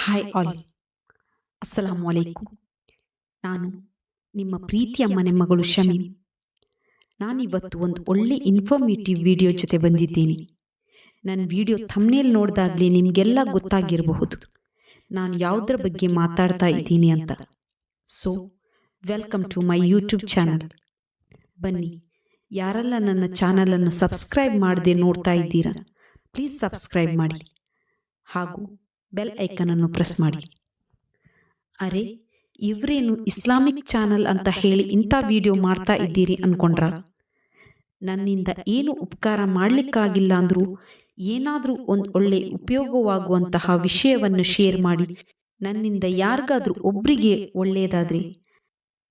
Hi all ಅಸ್ಸಲಾಮು ಅಲೈಕು ನಾನು ನಿಮ್ಮ ಪ್ರೀತಿಯ ಮನೆ ಮಗಳು ಶಮಿ ನಾನಿವತ್ತು ಒಂದು ಒಳ್ಳೆ ಇನ್ಫಾರ್ಮೇಟಿವ್ ವಿಡಿಯೋ ಜೊತೆ ಬಂದಿದ್ದೀನಿ. ನನ್ನ ವಿಡಿಯೋ ಥಮ್ನೇಲ್ ನೋಡಿದಾಗಲೇ ನಿಮಗೆಲ್ಲ ಗೊತ್ತಾಗಿರಬಹುದು. ನಾನು ಯಾವುದರ ಬಗ್ಗೆ ಮಾತಾಡ್ತಾ ಇದ್ದೀನಿ ಅಂತ. So welcome to my YouTube channel ಬನ್ನಿ. ಯಾರೆಲ್ಲ ನನ್ನ ಚಾನಲನ್ನು ಸಬ್ಸ್ಕ್ರೈಬ್ ಮಾಡದೆ ನೋಡ್ತಾ ಇದ್ದೀರಾ ಪ್ಲೀಸ್ ಸಬ್ಸ್ಕ್ರೈಬ್ ಮಾಡಿ. ಹಾಗೂ ಬೆಲ್ ಐಕನನ್ನು ಪ್ರೆಸ್ ಮಾಡಿ. ಅರೆ ಇವರೇನು ಇಸ್ಲಾಮಿಕ್ ಚಾನಲ್ ಅಂತ ಹೇಳಿ ಇಂಥ ವಿಡಿಯೋ ಮಾಡ್ತಾ ಇದ್ದೀರಿ ಅನ್ಕೊಂಡ್ರ? ನನ್ನಿಂದ ಏನು ಉಪಕಾರ ಮಾಡಲಿಕ್ಕಾಗಿಲ್ಲ ಅಂದರೂ ಏನಾದರೂ ಒಂದು ಒಳ್ಳೆ ಉಪಯೋಗವಾಗುವಂತಹ ವಿಷಯವನ್ನು ಶೇರ್ ಮಾಡಿ ನನ್ನಿಂದ ಯಾರಿಗಾದ್ರೂ ಒಬ್ಬರಿಗೆ ಒಳ್ಳೆಯದಾದರೆ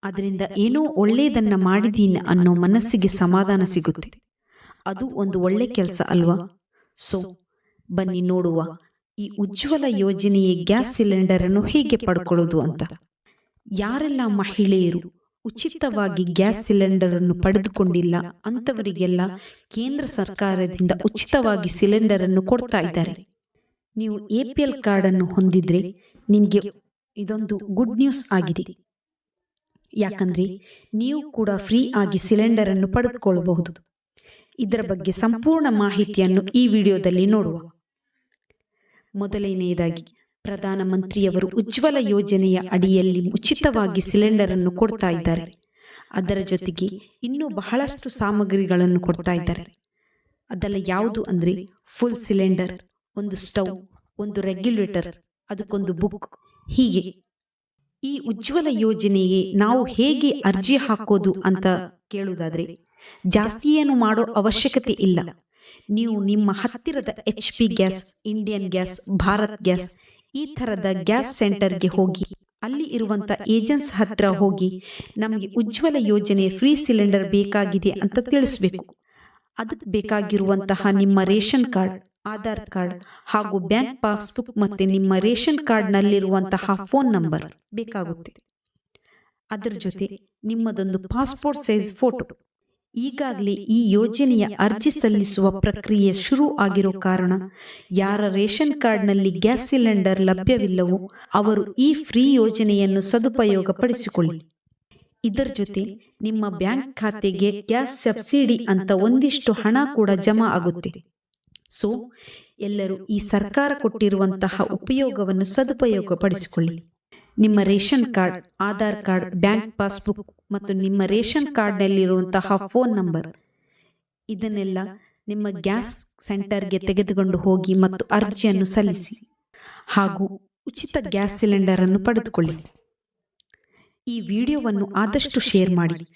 ಅದರಿಂದ ಏನೋ ಒಳ್ಳೆಯದನ್ನು ಮಾಡಿದ್ದೀನಿ ಅನ್ನೋ ಮನಸ್ಸಿಗೆ ಸಮಾಧಾನ ಸಿಗುತ್ತೆ. ಅದು ಒಂದು ಒಳ್ಳೆ ಕೆಲಸ ಅಲ್ವಾ? ಸೊ ಬನ್ನಿ ನೋಡುವ ಈ ಉಜ್ವಲ ಯೋಜನೆಯ ಗ್ಯಾಸ್ ಸಿಲಿಂಡರ್ ಅನ್ನು ಹೇಗೆ ಪಡ್ಕೊಳ್ಳೋದು ಅಂತ. ಯಾರೆಲ್ಲ ಮಹಿಳೆಯರು ಉಚಿತವಾಗಿ ಗ್ಯಾಸ್ ಸಿಲಿಂಡರ್ ಅನ್ನು ಪಡೆದುಕೊಂಡಿಲ್ಲ ಅಂಥವರಿಗೆಲ್ಲ ಕೇಂದ್ರ ಸರ್ಕಾರದಿಂದ ಉಚಿತವಾಗಿ ಸಿಲಿಂಡರ್ ಅನ್ನು ಕೊಡ್ತಾ ಇದ್ದಾರೆ. ನೀವು ಎ ಪಿ ಎಲ್ ಕಾರ್ಡ್ ಅನ್ನು ಹೊಂದಿದ್ರೆ ನಿಮಗೆ ಇದೊಂದು ಗುಡ್ ನ್ಯೂಸ್ ಆಗಿದೆ. ಯಾಕಂದ್ರೆ ನೀವು ಕೂಡ ಫ್ರೀ ಆಗಿ ಸಿಲಿಂಡರ್ ಅನ್ನು ಪಡೆದುಕೊಳ್ಳಬಹುದು ಇದರ ಬಗ್ಗೆ ಸಂಪೂರ್ಣ ಮಾಹಿತಿಯನ್ನು ಈ ವಿಡಿಯೋದಲ್ಲಿ ನೋಡುವ. ಮೊದಲನೆಯದಾಗಿ ಪ್ರಧಾನಮಂತ್ರಿಯವರು ಉಜ್ವಲ ಯೋಜನೆಯ ಅಡಿಯಲ್ಲಿ ಉಚಿತವಾಗಿ ಸಿಲಿಂಡರ್ ಅನ್ನು ಕೊಡ್ತಾ ಇದ್ದಾರೆ. ಅದರ ಜೊತೆಗೆ ಇನ್ನೂ ಬಹಳಷ್ಟು ಸಾಮಗ್ರಿಗಳನ್ನು ಕೊಡ್ತಾ ಇದ್ದಾರೆ. ಅದೆಲ್ಲ ಯಾವುದು ಅಂದರೆ ಫುಲ್ ಸಿಲಿಂಡರ್ ಒಂದು ಸ್ಟವ್ ಒಂದು ರೆಗ್ಯುಲೇಟರ್ ಅದಕ್ಕೊಂದು ಬುಕ್ ಹೀಗೆ. ಈ ಉಜ್ವಲ ಯೋಜನೆಗೆ ನಾವು ಹೇಗೆ ಅರ್ಜಿ ಹಾಕೋದು ಅಂತ ಕೇಳುವುದಾದ್ರೆ ಜಾಸ್ತಿ ಏನು ಮಾಡೋ ಅವಶ್ಯಕತೆ ಇಲ್ಲ. ನೀವು ನಿಮ್ಮ ಹತ್ತಿರದ H P gas Indian gas Bharat gas ಈ ಥರದ ಗ್ಯಾಸ್ ಸೆಂಟರ್ಗೆ ಹೋಗಿ. ಅಲ್ಲಿ ಇರುವಂತ ಏಜೆನ್ಸ್ ಹತ್ರ ಹೋಗಿ ನಮಗೆ ಉಜ್ವಲ ಯೋಜನೆ ಫ್ರೀ ಸಿಲಿಂಡರ್ ಬೇಕಾಗಿದೆ ಅಂತ ತಿಳಿಸ್ಬೇಕು. ಅದಕ್ಕೆ ಬೇಕಾಗಿರುವಂತಹ ನಿಮ್ಮ ರೇಷನ್ ಕಾರ್ಡ್, ಆಧಾರ್ ಕಾರ್ಡ್ ಹಾಗೂ ಬ್ಯಾಂಕ್ ಪಾಸ್ಬುಕ್ ಮತ್ತೆ ನಿಮ್ಮ ರೇಷನ್ ಕಾರ್ಡ್ ನಲ್ಲಿರುವಂತಹ ಫೋನ್ ನಂಬರ್ ಬೇಕಾಗುತ್ತೆ. ಅದರ ಜೊತೆ ನಿಮ್ಮದೊಂದು ಪಾಸ್ಪೋರ್ಟ್ ಸೈಜ್ ಫೋಟೋ ಈಗಾಗಲೇ ಈ ಯೋಜನೆಯ ಅರ್ಜಿ ಸಲ್ಲಿಸುವ ಪ್ರಕ್ರಿಯೆ ಶುರು ಆಗಿರೋ ಕಾರಣ ಯಾರ ರೇಷನ್ ಕಾರ್ಡ್ನಲ್ಲಿ ಗ್ಯಾಸ್ ಸಿಲಿಂಡರ್ ಲಭ್ಯವಿಲ್ಲವೋ ಅವರು ಈ ಫ್ರೀ ಯೋಜನೆಯನ್ನು ಸದುಪಯೋಗ ಪಡಿಸಿಕೊಳ್ಳಿ ಇದರ ಜೊತೆ ನಿಮ್ಮ ಬ್ಯಾಂಕ್ ಖಾತೆಗೆ ಗ್ಯಾಸ್ ಸಬ್ಸಿಡಿ ಅಂತ ಒಂದಿಷ್ಟು ಹಣ ಕೂಡ ಜಮಾ ಆಗುತ್ತೆ. ಸೊ, ಎಲ್ಲರೂ ಈ ಸರ್ಕಾರ ಕೊಟ್ಟಿರುವಂತಹ ಉಪಯೋಗವನ್ನು ಸದುಪಯೋಗ ಪಡಿಸಿಕೊಳ್ಳಿ ನಿಮ್ಮ ration card Aadhaar card bank passbook ಮತ್ತು ನಿಮ್ಮ ರೇಷನ್ ಕಾರ್ಡ್ನಲ್ಲಿರುವಂತಹ ಫೋನ್ ನಂಬರ್ ಇದನ್ನೆಲ್ಲ ನಿಮ್ಮ ಗ್ಯಾಸ್ ಸೆಂಟರ್ಗೆ ತೆಗೆದುಕೊಂಡು ಹೋಗಿ ಮತ್ತು ಅರ್ಜಿಯನ್ನು ಸಲ್ಲಿಸಿ. ಹಾಗೂ ಉಚಿತ ಗ್ಯಾಸ್ ಸಿಲಿಂಡರ್ ಅನ್ನು ಪಡೆದುಕೊಳ್ಳಿ. ಈ ವಿಡಿಯೋವನ್ನು ಆದಷ್ಟು ಶೇರ್ ಮಾಡಿ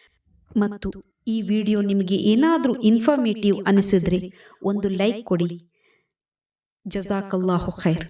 ಮತ್ತು ಈ ವಿಡಿಯೋ ನಿಮಗೆ ಏನಾದರೂ ಇನ್ಫಾರ್ಮೇಟಿವ್ ಅನಿಸಿದ್ರೆ ಒಂದು ಲೈಕ್ ಕೊಡಿ. ಜಜಾಕಲ್ಲಾಹು ಖೈರ್.